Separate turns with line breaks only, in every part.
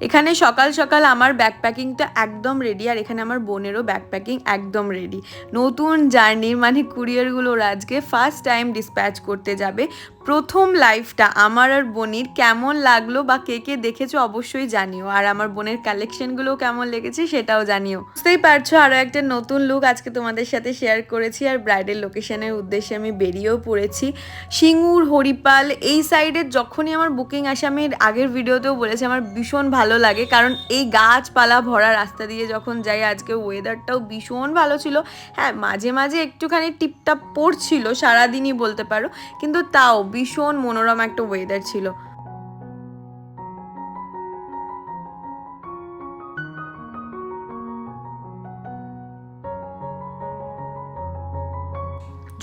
এখানে সকাল সকাল আমার ব্যাকপ্যাকিংটা একদম রেডি আর এখানে আমার বোনেরও ব্যাকপ্যাকিং একদম রেডি নতুন জার্নির মানে কুরিয়ারগুলো ওরা আজকে ফার্স্ট টাইম ডিসপ্যাচ করতে যাবে। প্রথম লাইফটা আমার আর বোনির কেমন লাগল বা কে কে দেখেছ অবশ্যই জানিও। আর আমার বোনের কালেকশনগুলো কেমন লেগেছে সেটাও জানিও। বুঝতেই পারছ, আরও একটা নতুন লুক আজকে তোমাদের সাথে শেয়ার করেছি, আর ব্রাইডের লোকেশনের উদ্দেশ্যে আমি বেরিয়েও পড়েছি। সিঙ্গুর, হরিপাল, এই সাইডে যখনই আমার বুকিং আসে, আমি আগের ভিডিওতেও বলেছি, আমার ভীষণ ভালো লাগে। কারণ এই গাছপালা ভরা রাস্তা দিয়ে যখন যাই, আজকে ওয়েদারটাও ভীষণ ভালো ছিল। হ্যাঁ মাঝে মাঝে একটুখানি টিপটাপ পড়ছিল, সারাদিনই বলতে পারো। কিন্তু তাও ভীষণ মনোরম একটা ওয়েদার ছিল।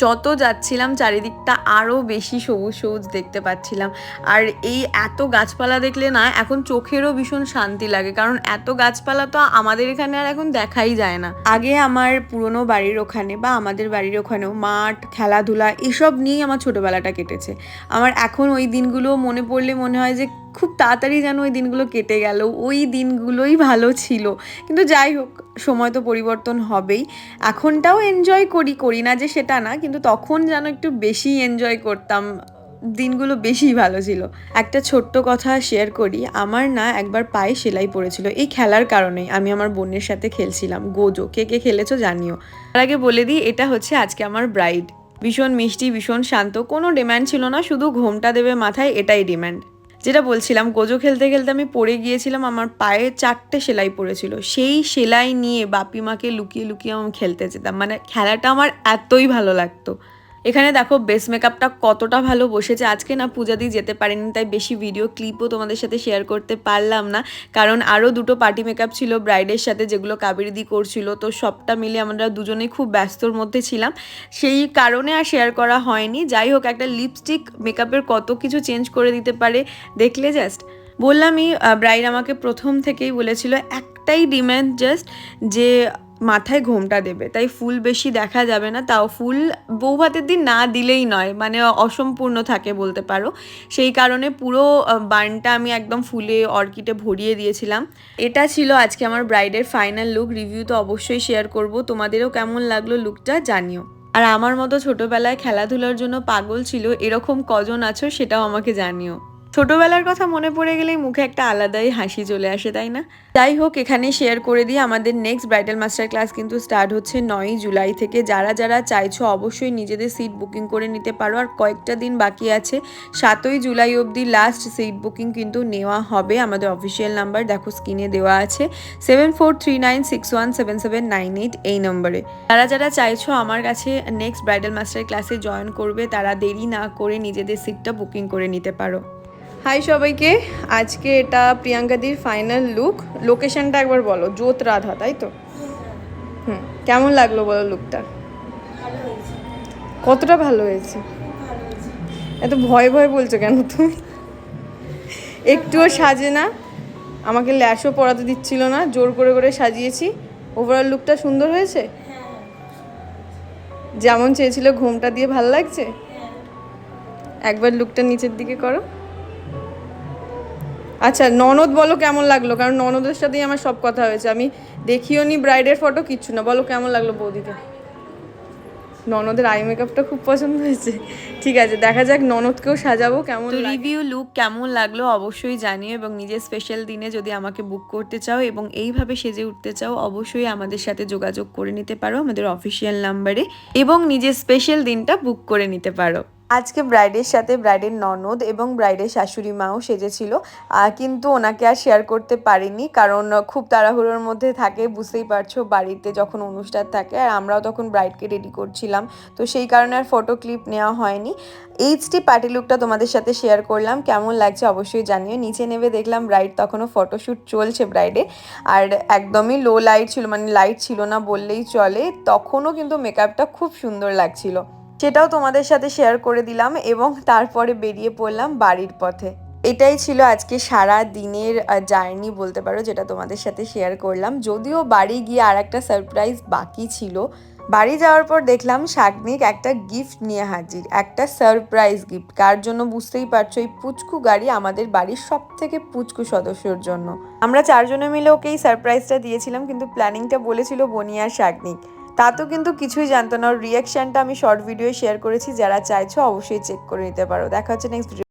যত যাচ্ছিলাম, চারিদিকটা আরও বেশি সবুজ সবুজ দেখতে পাচ্ছিলাম। আর এই এত গাছপালা দেখলে না, এখন চোখেরও ভীষণ শান্তি লাগে। কারণ এত গাছপালা তো আমাদের এখানে আর এখন দেখাই যায় না। আগে আমার পুরনো বাড়ির ওখানে বা আমাদের বাড়ির ওখানেও মাঠ, খেলাধুলা, এসব নিয়েই আমার ছোটোবেলাটা কেটেছে। আমার এখন ওই দিনগুলো মনে পড়লে মনে হয় যে খুব তাড়াতাড়ি যেন ওই দিনগুলো কেটে গেল, ওই দিনগুলোই ভালো ছিল। কিন্তু যাই হোক, সময় তো পরিবর্তন হবেই। এখনটাও এনজয় করি করি না যে সেটা না, কিন্তু তখন যেন একটু বেশি এনজয় করতাম, দিনগুলো বেশি ভালো ছিল। একটা ছোট্ট কথা শেয়ার করি, আমার না একবার পায়ে সেলাই পড়েছিল, এই খেলার কারণে আমি আমার বোনের সাথে খেলছিলাম, গোজো। কে কে খেলেছো জানিও। তার আগে বলে দিই, এটা হচ্ছে আজকে আমার ব্রাইড ভীষণ মিষ্টি, ভীষণ শান্ত, কোনো ডিম্যান্ড ছিল না, শুধু ঘোমটা দেবে মাথায়, এটাই ডিম্যান্ড যেটা বলছিলাম, গোজো খেলতে খেলতে আমি পড়ে গিয়েছিলাম, আমার পায়ে চারটে সেলাই পড়েছিল। সেই সেলাই নিয়ে বাপি মাকে লুকিয়ে লুকিয়ে আমি খেলতে যেতাম। মানে খেলাটা আমার এতই ভালো লাগতো। এখানে দেখো বেস মেকআপটা কতটা ভালো বসেছে। আজকে না পূজা দিয়ে যেতে পারিনি, তাই বেশি ভিডিও ক্লিপও তোমাদের সাথে শেয়ার করতে পারলাম না। কারণ আরও দুটো পার্টি মেকআপ ছিল ব্রাইডের সাথে, যেগুলো কাবেরিদি করছিল। তো সবটা মিলে আমরা দুজনেই খুব ব্যস্তর মধ্যে ছিলাম। সেই কারণে আর শেয়ার করা হয়নি। যাই হোক, একটা লিপস্টিক মেকআপের কত কিছু চেঞ্জ করে দিতে পারে দেখলে জাস্ট বললামই ব্রাইড আমাকে প্রথম থেকেই বলেছিল, একটাই ডিম্যান্ড জাস্ট যে মাথায় ঘোমটা দেবে। তাই ফুল বেশি দেখা যাবে না। তাও ফুল বউ ভাতের দিন না দিলেই নয় মানে অসম্পূর্ণ থাকে বলতে পারো। সেই কারণে পুরো বানটা আমি একদম ফুলে, অর্কিডে ভরিয়ে দিয়েছিলাম। এটা ছিল আজকে আমার ব্রাইডের ফাইনাল লুক। রিভিউ তো অবশ্যই শেয়ার করব। তোমাদেরও কেমন লাগল লুকটা জানিও। আর আমার মতো ছোটোবেলায় খেলাধুলার জন্য পাগল ছিল, এরকম কজন আছো সেটাও আমাকে জানিও। ছোটবেলার কথা মনে পড়ে গেলেই মুখে একটা আলাদাই হাসি চলে আসে, তাই না? যাই হোক এখানে শেয়ার করে দিই, আমাদের নেক্সট ব্রাইডাল মাস্টার ক্লাস কিন্তু স্টার্ট হচ্ছে নয়ই জুলাই থেকে। যারা যারা চাইছো অবশ্যই নিজেদের সিট বুকিং করে নিতে পারো। আর কয়েকটা দিন বাকি আছে, সাতই জুলাই অবধি লাস্ট সিট বুকিং কিন্তু নেওয়া হবে। আমাদের অফিসিয়াল নাম্বার দেখো স্ক্রিনে দেওয়া আছে seven four three nine six one seven seven nine eight এই নম্বরে যারা যারা চাইছো আমার কাছে নেক্সট ব্রাইডাল মাস্টার ক্লাসে জয়েন করবে, তারা দেরি না করে নিজেদের সিটটা বুকিং করে নিতে পারো। হাই সবাইকে। আজকে এটা প্রিয়াঙ্কাদির ফাইনাল লুক লোকেশনটা একবার বলো জোত রাধা তাই তো? হুম কেমন লাগল বলো লুকটা কতটা ভালো হয়েছে? এত ভয় ভয় বলছো কেন তুমি? একটুও সাজে না। আমাকে ল্যাশও পরাতে দিচ্ছিল না জোর করে করে সাজিয়েছি। ওভারঅল লুকটা সুন্দর হয়েছে? যেমন চেয়েছিল ঘুমটা দিয়ে ভালো লাগছে? একবার লুকটা নিচের দিকে করো। আচ্ছা ননদ বলো কেমন লাগল? কারণ ননদের সাথেই আমার সব কথা হয়েছে। আমি দেখিও নি ব্রাইডের ফটো কিচ্ছু না। বলো কেমন লাগল বৌদিকে? ননদের আই মেকআপটা খুব পছন্দ হয়েছে। ঠিক আছে দেখা যাক ননদকেও সাজাবো। কেমন রিভিউ লুক কেমন লাগল অবশ্যই জানিও এবং নিজের স্পেশাল দিনে যদি আমাকে বুক করতে চাও এবং এইভাবে সেজে উঠতে চাও অবশ্যই আমাদের সাথে যোগাযোগ করে নিতে পারো আমাদের অফিসিয়াল নাম্বারে এবং নিজের স্পেশাল দিনটা বুক করে নিতে পারো। আজকে ব্রাইডের সাথে ব্রাইডের ননদ এবং ব্রাইডের শাশুড়ি মাও সেজেছিল। কিন্তু ওনাকে আর শেয়ার করতে পারিনি, কারণ খুব তাড়াহুড়োর মধ্যে থাকে, বুঝতেই পারছ বাড়িতে যখন অনুষ্ঠান থাকে, আর আমরাও তখন ব্রাইডকে রেডি করছিলাম। তো সেই কারণে আর ফটো ক্লিপ নেওয়া হয়নি। এইচডি পার্টি লুকটা তোমাদের সাথে শেয়ার করলাম, কেমন লাগছে অবশ্যই জানিও। নিচে নেবে দেখলাম ব্রাইড তখনও ফটোশ্যুট চলছে ব্রাইডে আর একদমই লো লাইট ছিল মানে লাইট ছিল না বললেই চলে, তখনও কিন্তু মেকআপটা খুব সুন্দর লাগছিল। সেটাও তোমাদের সাথে শেয়ার করে দিলাম এবং তারপরে বেরিয়ে পড়লাম বাড়ির পথে। এটাই ছিল আজকে সারা দিনের জার্নি বলতে পারো, যেটা তোমাদের সাথে শেয়ার করলাম। যদিও বাড়ি গিয়ে আর একটা সারপ্রাইজ বাকি ছিল। বাড়ি যাওয়ার পর দেখলাম শাগনিক একটা গিফট নিয়ে হাজির, একটা সারপ্রাইজ গিফট কার জন্য বুঝতেই পারছ, এই পুচকু গাড়ি আমাদের বাড়ির সব থেকে পুচকু সদস্যর জন্য। আমরা চারজনে মিলে ওকে এই সারপ্রাইজটা দিয়েছিলাম, কিন্তু প্ল্যানিংটা বলেছিল বনিয়া শাগনিক তা তো কিন্তু কিছুই জানতো না। ওর রিয়াকশানটা আমি শর্ট ভিডিও শেয়ার করেছি, যারা চাইছো অবশ্যই চেক করে নিতে পারো। দেখা হচ্ছে নেক্সট